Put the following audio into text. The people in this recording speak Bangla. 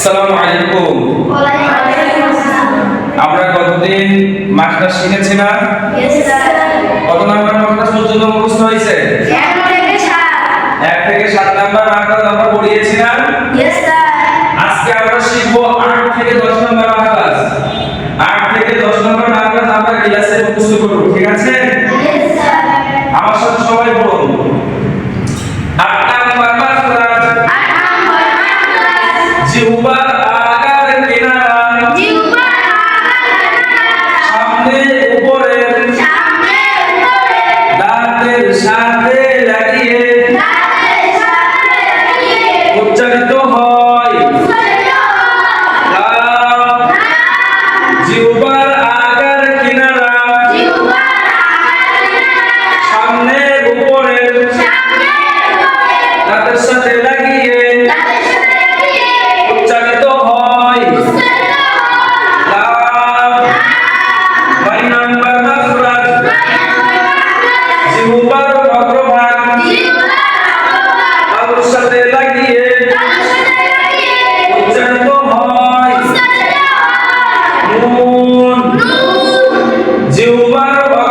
আসসালামু আলাইকুম। আমরা গতদিন মাসটা শিখেছি না? কত নাম্বার মাসটা পর্যন্ত মুখস্থ হয়েছে? এক থেকে সাত। নাম্বার মাসটা আমরা পড়িয়েছি না? আজকে আমরা শিখব আট থেকে দশ নাম্বার মাসটাস আট থেকে দশ নাম্বার মাসটাস আমরা ক্লাসে মুখস্থ করব ঠিক আছে? সামনে উপরে। দাঁতের সাথে জিহ্বার